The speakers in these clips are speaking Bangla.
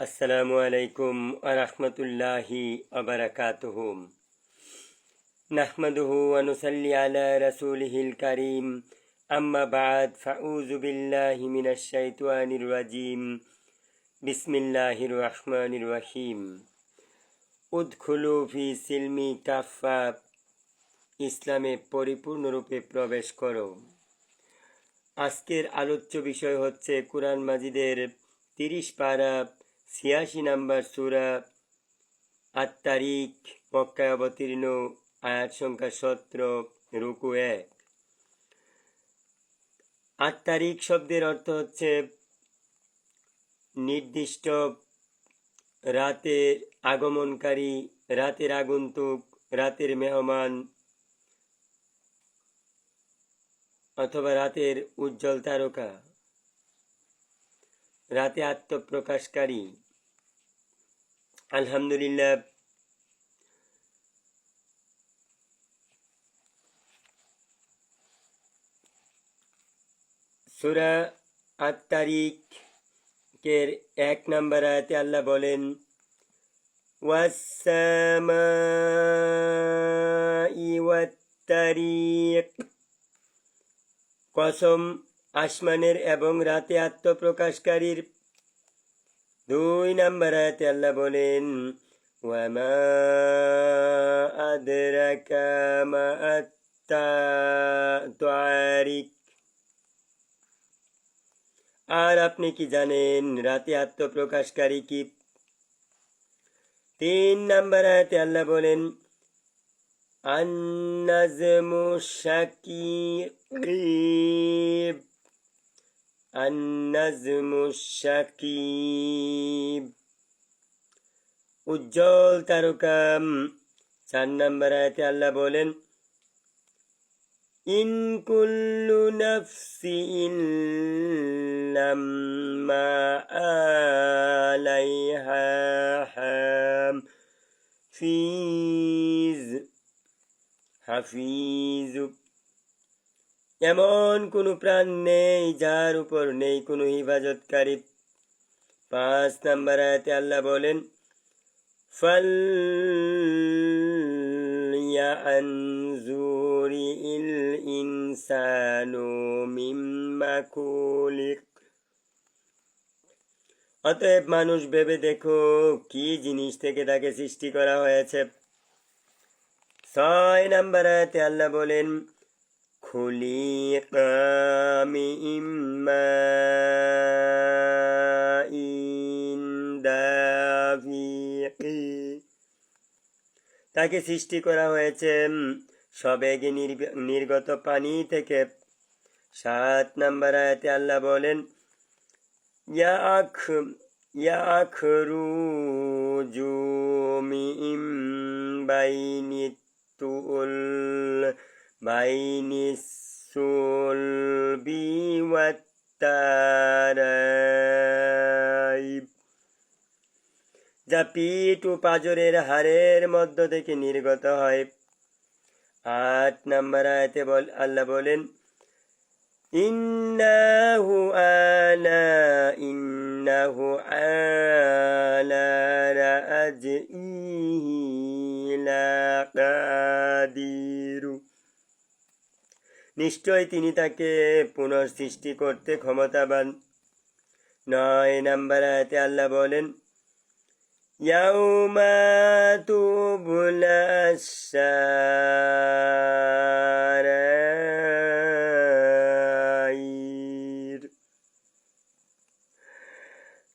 আসসালামু আলাইকুম আরহামতুল্লাহি আবরাকাতুহ নাহমাদুহু আনুসাল্লি আলা রাসূলিহিল কারীম। আম্মা বাদ, ফাউযু বিল্লাহি মিনাশ শাইতানির রাজিম। রহিম। উদখুলু ফি সিলমি কাফা ইসলামে পরিপূর্ণরূপে প্রবেশ করো। আজকের আলোচ্য বিষয় হচ্ছে কোরআন মাজিদের তিরিশ পারা ছিয়াশি নাম্বার সুরা আট তারিখ মক্কায় অবতীর্ণ, আয়াত সংখ্যা সতেরো, রুকু এক। আট তারিখ শব্দের অর্থ হচ্ছে নির্দিষ্ট রাতের আগমনকারী, রাতের আগন্তুক, রাতের মেহমান অথবা রাতের উজ্জ্বল তারকা। রাতে আত্মপ্রকাশকারী। আলহামদুলিল্লাহ। সুরা আট তারিখের এক নম্বর আয়াতে আল্লাহ বলেন ওয়াত্তারিক কসম আসমানের এবং রাতে আত্মপ্রকাশকারীর দুই নাম্বার আয়াতে আল্লাহ বলেন, ওয়ামা আর আপনি কি জানেন, রাতে আত্মপ্রকাশকারী কি? তিন নাম্বার আয়াতে আল্লাহ বলেন, আন্নাজমু শাকিব শাকিব উজ্জ্বল তারকাম চার নাম্বার আয়াতে আল্লাহ বলেন, ইন কুল্লু নফসি ইল্লাম্মা আলাইহা হাফিজ হাফিজ এমন কোনো প্রাণ নেই যার উপর নেই কোনো হিফাজতকারী। পাঁচ নাম্বার আয়াতে আল্লাহ বলেন ইল অতএব মানুষ ভেবে দেখো কি জিনিস থেকে তাকে সৃষ্টি করা হয়েছে। ছয় নাম্বার আয়াতে আল্লাহ বলেন خلق من ماء دافق তাকে সৃষ্টি করা হয়েছে সবেগে নির্গত পানি থেকে সাত নাম্বার আয়াতে আল্লাহ বলেন ইয়াখ ইয়াখরুজু মিন বাইনি তুল বাইনি সুলবি ওয়াত্তারাইব যা পিঠ ও পাজরের হাড়ের মধ্য থেকে নির্গত হয়। আট নাম্বার আয়তে বল, আল্লাহ বলেন, ইন্নাহু আলা ইন্নাহু আলা রাজইহি লাকাদিরু নিশ্চয় তিনি তাকে পুনঃসৃষ্টি করতে ক্ষমতাবান। নয় নাম্বার আয়াতে আল্লাহ বলেন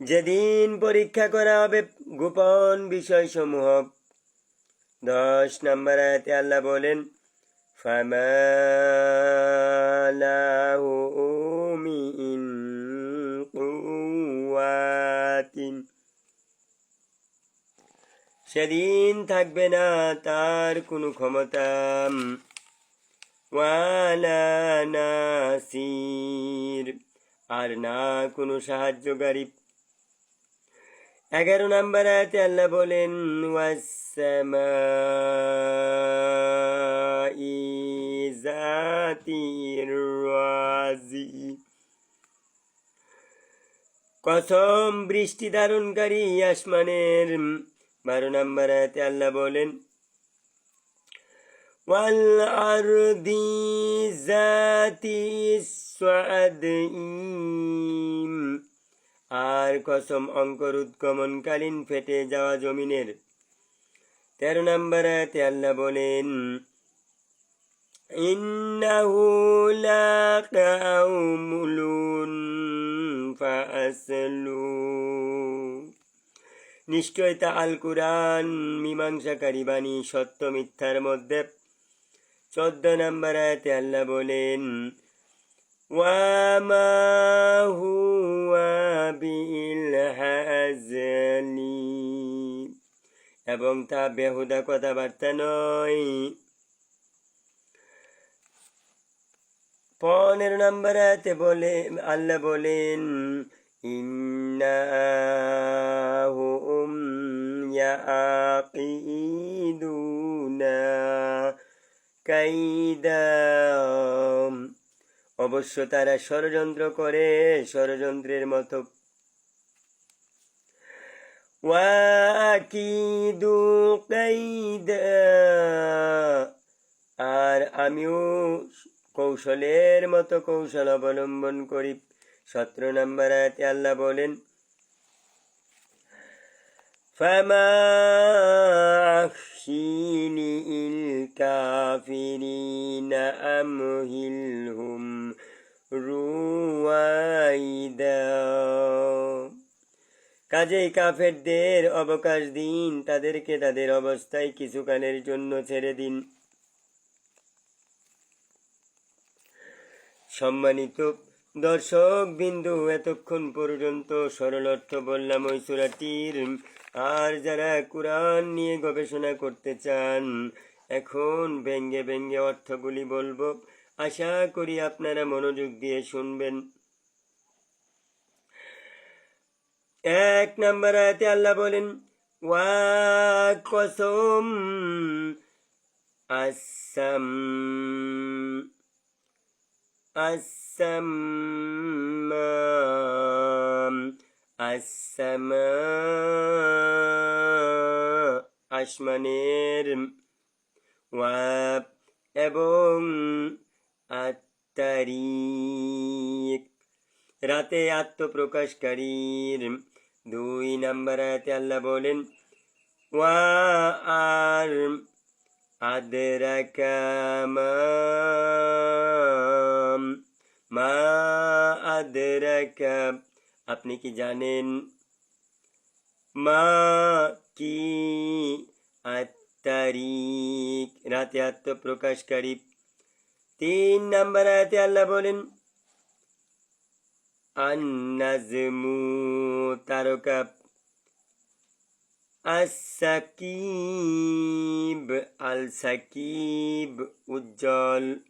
যেদিন পরীক্ষা করা হবে গোপন বিষয়সমূহ। দশ নম্বর আয়াতে আল্লাহ বলেন فما له من قوات সেদিন থাকবে না তার কোনো ক্ষমতা ওয়ালা নাসির আর না কোনো সাহায্যকারী এগারো নাম্বার আয়াতে আল্লাহ বলেন ওয়াসামাই জাতির রাজি কসম বৃষ্টি ধারণকারী আসমানের বারো নম্বর আয়াতে আল্লাহ বলেন والأرض ذات الصعدين আর কসম অঙ্কর উৎগমনকালীন ফেটে যাওয়া জমিনের তেরো নম্বর আয়াতে আল্লাহ বলেন ইন্নাহু লাকাউমুলুন ফাসলু নিশ্চয় তা আল কুরআন মীমাংসাকারী বাণী সত্য মিথ্যার মধ্যে। চোদ্দ নম্বর আয়াতে আল্লাহ বলেন এবং তা বেহুদা কথাবার্তা নয়। পনেরো নম্বর আয়াতে বলে আল্লাহ বলেন অবশ্য তারা ষড়যন্ত্র করে ষড়যন্ত্রের মতো কাইদা আর আমিও কৌশলের মতো কৌশল অবলম্বন করি সতেরো নম্বর আয়াতে আল্লাহ বলেন فما أخشين الكافرين أمهلهم رويدا কাজেই কাফেরদের অবকাশ দিন তাদেরকে তাদের অবস্থায় কিছুকালের জন্য ছেড়ে দিন সম্মানিত দর্শক বিন্দু, এতক্ষণ পর্যন্ত সরল অর্থ বললাম ওই সুরাটির। আর যারা কোরআন নিয়ে গবেষণা করতে চান, এখন ব্যঙ্গে ব্যঙ্গে অর্থগুলি বলব। আশা করি আপনারা মনোযোগ দিয়ে শুনবেন। এক নম্বর আয়াতে আল্লাহ বলেন, ওয়া কসম আসাম السماء السماء আসমানের ওয়াব এবং আত্মারিক রাতে আত্মপ্রকাশকারীর দুই নাম্বার আয়াতে আল্লাহ বলেন ওয়া আর আদরাকা আপনি কি জানেন? মা কি আত্মারিক রাতে আত্মপ্রকাশকারী। তিন নাম্বার আয়াতে আল্লাহ বলেন, আন্নাজমু তারকা আসাকিব আল সাকিব উজ্জ্বল।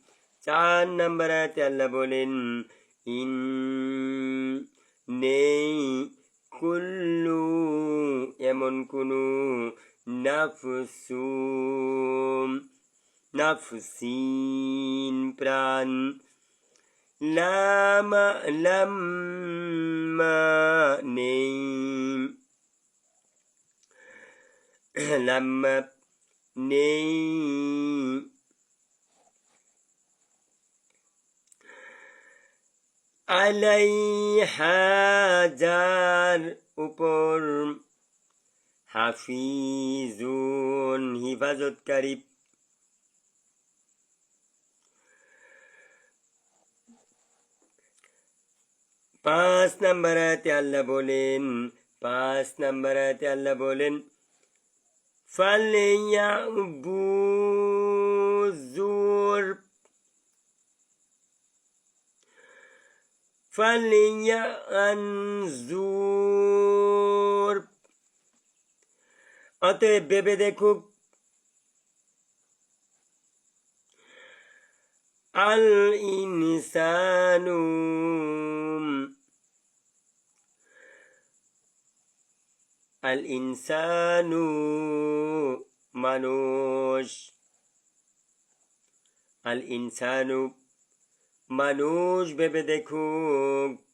চার নম্বর আয়াতে আল্লাহ বলেন ইন নেই কুল্লু এমন কোনো নাফসু নাফসিন প্রাণ। লামা লাম্মা নেই। লাম্মা নেই। আলাইহা যার উপর হাফিজুন হিফাজতকারী পাঁচ নাম্বার আয়াতে আল্লাহ বলেন, পাঁচ নাম্বার আয়াতে আল্লাহ বলেন ফালিয়াবুজুর ফালিয়ানজুর অতএব ভেবে দেখুক আল ইনসানু আল ইনসানু মানুষ আল ইনসানু মানুষ ভেবে দেখুক